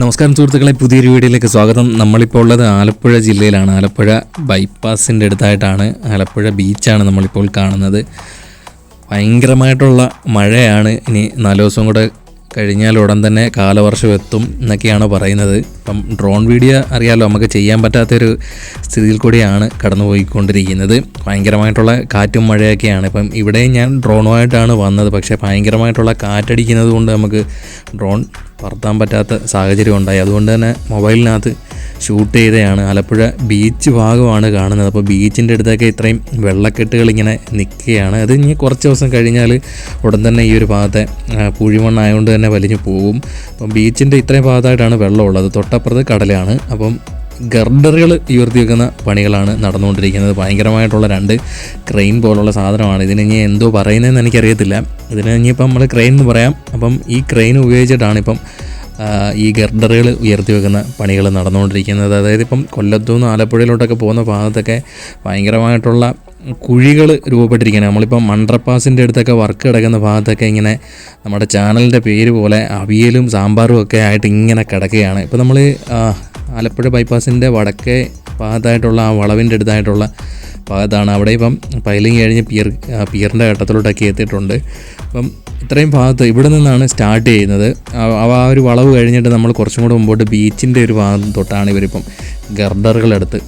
നമസ്കാരം സുഹൃത്തുക്കളെ പുതിയൊരു വീഡിയോയിലേക്ക് സ്വാഗതം. നമ്മളിപ്പോൾ ഉള്ളത് ആലപ്പുഴ ജില്ലയിലാണ്. ആലപ്പുഴ ബൈപ്പാസിന്റെ അടുത്തായിട്ടാണ്. ആലപ്പുഴ ബീച്ചാണ് നമ്മളിപ്പോൾ കാണുന്നത്. ഭയങ്കരമായിട്ടുള്ള മഴയാണ്. ഇനി നാല് ദിവസം കൂടെ കഴിഞ്ഞാൽ ഉടൻ തന്നെ കാലവർഷം എത്തും എന്നൊക്കെയാണ് പറയുന്നത്. ഇപ്പം ഡ്രോൺ വീഡിയോ അറിയാലോ നമുക്ക് ചെയ്യാൻ പറ്റാത്തൊരു സ്ഥിതിയിൽ കൂടിയാണ് കടന്നുപോയിക്കൊണ്ടിരിക്കുന്നത്. ഭയങ്കരമായിട്ടുള്ള കാറ്റും മഴയൊക്കെയാണ്. ഇപ്പം ഇവിടെ ഞാൻ ഡ്രോണുമായിട്ടാണ് വന്നത്. പക്ഷേ ഭയങ്കരമായിട്ടുള്ള കാറ്റടിക്കുന്നത് കൊണ്ട് നമുക്ക് ഡ്രോൺ പറത്താൻ പറ്റാത്ത സാഹചര്യം ഉണ്ടായി. അതുകൊണ്ട് തന്നെ മൊബൈലിനകത്ത് ഷൂട്ട് ചെയ്തതാണ് ആലപ്പുഴ ബീച്ച് ഭാഗമാണ് കാണുന്നത്. അപ്പോൾ ബീച്ചിന്റെ അടുത്തൊക്കെ ഇത്രയും വെള്ളക്കെട്ടുകൾ ഇങ്ങനെ നിൽക്കുകയാണ്. അത് ഇനി കുറച്ച് ദിവസം കഴിഞ്ഞാൽ ഉടൻ തന്നെ ഈ ഒരു ഭാഗത്തെ പുഴിമണ്ണായതുകൊണ്ട് തന്നെ വലിഞ്ഞു പോകും. അപ്പം ബീച്ചിന്റെ ഇത്രയും ഭാഗത്തായിട്ടാണ് വെള്ളമുള്ളത്. തൊട്ടപ്പുറത്ത് കടലാണ്. അപ്പം ഗർഡറുകൾ ഉയർത്തി വെക്കുന്ന പണികളാണ് നടന്നുകൊണ്ടിരിക്കുന്നത്. ഭയങ്കരമായിട്ടുള്ള രണ്ട് ക്രെയിൻ പോലുള്ള സാധനമാണ്. ഇതിന് ഇനി എന്തോ പറയുന്നതെന്ന് എനിക്കറിയത്തില്ല. ഇതിന് ഇനിയിപ്പം നമ്മൾ ക്രെയിൻ എന്ന് പറയാം. അപ്പം ഈ ക്രെയിൻ ഉപയോഗിച്ചിട്ടാണ് ഇപ്പം ഈ ഗർഡറുകൾ ഉയർത്തി വെക്കുന്ന പണികൾ നടന്നുകൊണ്ടിരിക്കുന്നത്. അതായത് ഇപ്പം കൊല്ലത്തു നിന്ന് ആലപ്പുഴയിലോട്ടൊക്കെ പോകുന്ന ഭാഗത്തൊക്കെ ഭയങ്കരമായിട്ടുള്ള കുഴികൾ രൂപപ്പെട്ടിരിക്കുകയാണ്. നമ്മളിപ്പം മൺട്രപ്പാസിന്റെ അടുത്തൊക്കെ വർക്ക് കിടക്കുന്ന ഭാഗത്തൊക്കെ ഇങ്ങനെ നമ്മുടെ ചാനലിന്റെ പേര് പോലെ അവിയലും സാമ്പാറും ഒക്കെ ആയിട്ട് ഇങ്ങനെ കിടക്കുകയാണ്. ഇപ്പോൾ നമ്മൾ ആലപ്പുഴ ബൈപ്പാസിന്റെ വടക്കേ ഭാഗത്തായിട്ടുള്ള ആ വളവിന്റെ അടുത്തായിട്ടുള്ള ഭാഗത്താണ് അവിടെ ഇപ്പം പൈലിങ് കഴിഞ്ഞ് പിയർ പിയറിന്റെ ഘട്ടത്തിലോട്ടൊക്കെ എത്തിയിട്ടുണ്ട്. അപ്പം ഇത്രയും ഭാഗത്ത് ഇവിടെ നിന്നാണ് സ്റ്റാർട്ട് ചെയ്യുന്നത്. ആ ഒരു വളവ് കഴിഞ്ഞിട്ട് നമ്മൾ കുറച്ചും കൂടെ മുമ്പോട്ട് ബീച്ചിന്റെ ഒരു ഭാഗം തൊട്ടാണ് ഇവരിപ്പം ഗർഡറുകളെടുത്ത്.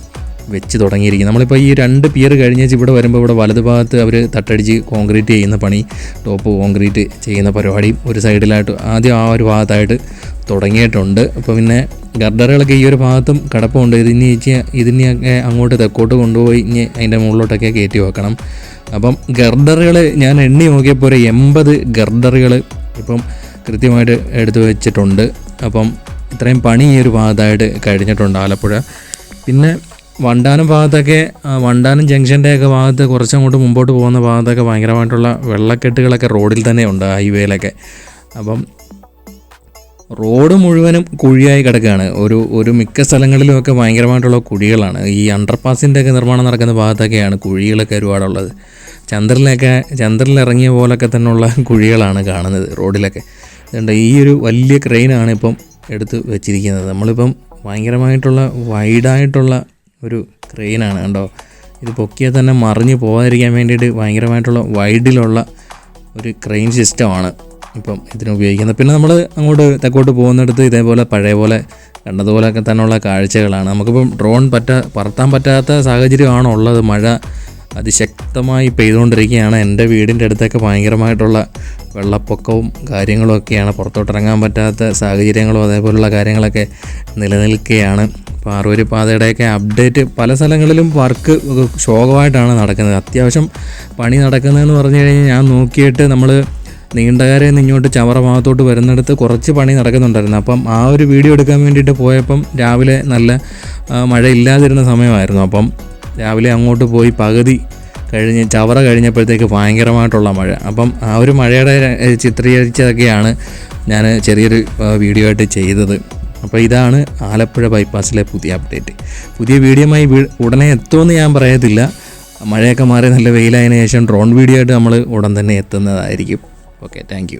വെച്ച് തുടങ്ങിയിരിക്കും നമ്മളിപ്പോൾ ഈ രണ്ട് പിയർ കഴിഞ്ഞേച്ച് ഇവിടെ വരുമ്പോൾ ഇവിടെ വലതുഭാഗത്ത് അവർ തട്ടടിച്ച് കോൺക്രീറ്റ് ചെയ്യുന്ന പണി ടോപ്പ് കോൺക്രീറ്റ് ചെയ്യുന്ന പരിപാടിയും ഒരു സൈഡിലായിട്ട് ആദ്യം ആ ഒരു ഭാഗത്തായിട്ട് തുടങ്ങിയിട്ടുണ്ട്. അപ്പോൾ പിന്നെ ഗർഡറുകളൊക്കെ ഈ ഒരു ഭാഗത്തും കിടപ്പുണ്ട്. ഇതിനി ഇതിനെയൊക്കെ അങ്ങോട്ട് തെക്കോട്ട് കൊണ്ടുപോയി ഇനി അതിന്റെ മുകളിലോട്ടൊക്കെ കയറ്റി വെക്കണം. അപ്പം ഗർഡറുകൾ ഞാൻ എണ്ണി നോക്കിയപ്പോൾ ഒരു എൺപത് ഗർഡറുകൾ ഇപ്പം കൃത്യമായിട്ട് എടുത്തു വെച്ചിട്ടുണ്ട്. അപ്പം ഇത്രയും പണി ഈ ഒരു ഭാഗത്തായിട്ട് കഴിഞ്ഞിട്ടുണ്ട് ആലപ്പുഴ. പിന്നെ വണ്ടാനം ഭാഗത്തൊക്കെ വണ്ടാനം ജംഗ്ഷന്റെ ഒക്കെ ഭാഗത്ത് കുറച്ചങ്ങോട്ട് മുമ്പോട്ട് പോകുന്ന ഭാഗത്തൊക്കെ ഭയങ്കരമായിട്ടുള്ള വെള്ളക്കെട്ടുകളൊക്കെ റോഡിൽ തന്നെ ഉണ്ട് ഹൈവേയിലൊക്കെ. അപ്പം റോഡ് മുഴുവനും കുഴിയായി കിടക്കുകയാണ്. ഒരു ഒരു മിക്ക സ്ഥലങ്ങളിലുമൊക്കെ ഭയങ്കരമായിട്ടുള്ള കുഴികളാണ്. ഈ അണ്ടർപാസിന്റെ ഒക്കെ നിർമ്മാണം നടക്കുന്ന ഭാഗത്തൊക്കെയാണ് കുഴികളൊക്കെ ഒരുപാടുള്ളത്. ചന്ദ്രനിലൊക്കെ ചന്ദ്രനിൽ ഇറങ്ങിയ പോലൊക്കെ തന്നെയുള്ള കുഴികളാണ് കാണുന്നത് റോഡിലൊക്കെ. അതുകൊണ്ട് ഈ ഒരു വലിയ ക്രെയിനാണ് ഇപ്പം എടുത്ത് വെച്ചിരിക്കുന്നത്. നമ്മളിപ്പം ഭയങ്കരമായിട്ടുള്ള വൈഡായിട്ടുള്ള ഒരു ക്രെയിനാണ് കണ്ടോ? ഇത് പൊക്കിയാൽ തന്നെ മറിഞ്ഞ് പോകാതിരിക്കാൻ വേണ്ടിയിട്ട് ഭയങ്കരമായിട്ടുള്ള വൈഡിലുള്ള ഒരു ക്രെയിൻ സിസ്റ്റമാണ് ഇപ്പം ഇതിന് ഉപയോഗിക്കുന്നത്. പിന്നെ നമ്മൾ അങ്ങോട്ട് തെക്കോട്ട് പോകുന്നിടത്ത് ഇതേപോലെ പഴയ പോലെ കണ്ടതുപോലെയൊക്കെ തന്നെയുള്ള കാഴ്ചകളാണ്. നമുക്കിപ്പം ഡ്രോൺ പറ്റ പറത്താൻ പറ്റാത്ത സാഹചര്യമാണ് ഉള്ളത്? മഴ അതിശക്തമായി പെയ്തുകൊണ്ടിരിക്കുകയാണ്. എന്റെ വീടിന്റെ അടുത്തൊക്കെ ഭയങ്കരമായിട്ടുള്ള വെള്ളപ്പൊക്കവും കാര്യങ്ങളും ഒക്കെയാണ് പുറത്തോട്ടിറങ്ങാൻ പറ്റാത്ത സാഹചര്യങ്ങളും അതേപോലുള്ള കാര്യങ്ങളൊക്കെ നിലനിൽക്കുകയാണ്. പാർവരി പാതയുടെയൊക്കെ അപ്ഡേറ്റ് പല സ്ഥലങ്ങളിലും വർക്ക് ശോകമായിട്ടാണ് നടക്കുന്നത്. അത്യാവശ്യം പണി നടക്കുന്നതെന്ന് പറഞ്ഞു കഴിഞ്ഞാൽ ഞാൻ നോക്കിയിട്ട് നമ്മൾ നീണ്ടകരയിൽ നിന്ന് ഇങ്ങോട്ട് ചവറ ഭാഗത്തോട്ട് വരുന്നിടത്ത് കുറച്ച് പണി നടക്കുന്നുണ്ടായിരുന്നു. അപ്പം ആ ഒരു വീഡിയോ എടുക്കാൻ വേണ്ടിയിട്ട് പോയപ്പം രാവിലെ നല്ല മഴയില്ലാതിരുന്ന സമയമായിരുന്നു. അപ്പം രാവിലെ അങ്ങോട്ട് പോയി പകുതി കഴിഞ്ഞ് ചവറ കഴിഞ്ഞപ്പോഴത്തേക്ക് ഭയങ്കരമായിട്ടുള്ള മഴ. അപ്പം ആ ഒരു മഴയുടെ ചിത്രീകരിച്ചതൊക്കെയാണ് ഞാൻ ചെറിയൊരു വീഡിയോ ആയിട്ട് ചെയ്തത്. അപ്പോൾ ഇതാണ് ആലപ്പുഴ ബൈപ്പാസിലെ പുതിയ അപ്ഡേറ്റ്. പുതിയ വീഡിയോമായി ഉടനെ എത്തുമെന്ന് ഞാൻ പറയത്തില്ല. മഴയൊക്കെ മാറി നല്ല വെയിലായതിനു ശേഷം ഡ്രോൺ വീഡിയോ ആയിട്ട് നമ്മൾ ഉടൻ തന്നെ എത്തുന്നതായിരിക്കും. Okay thank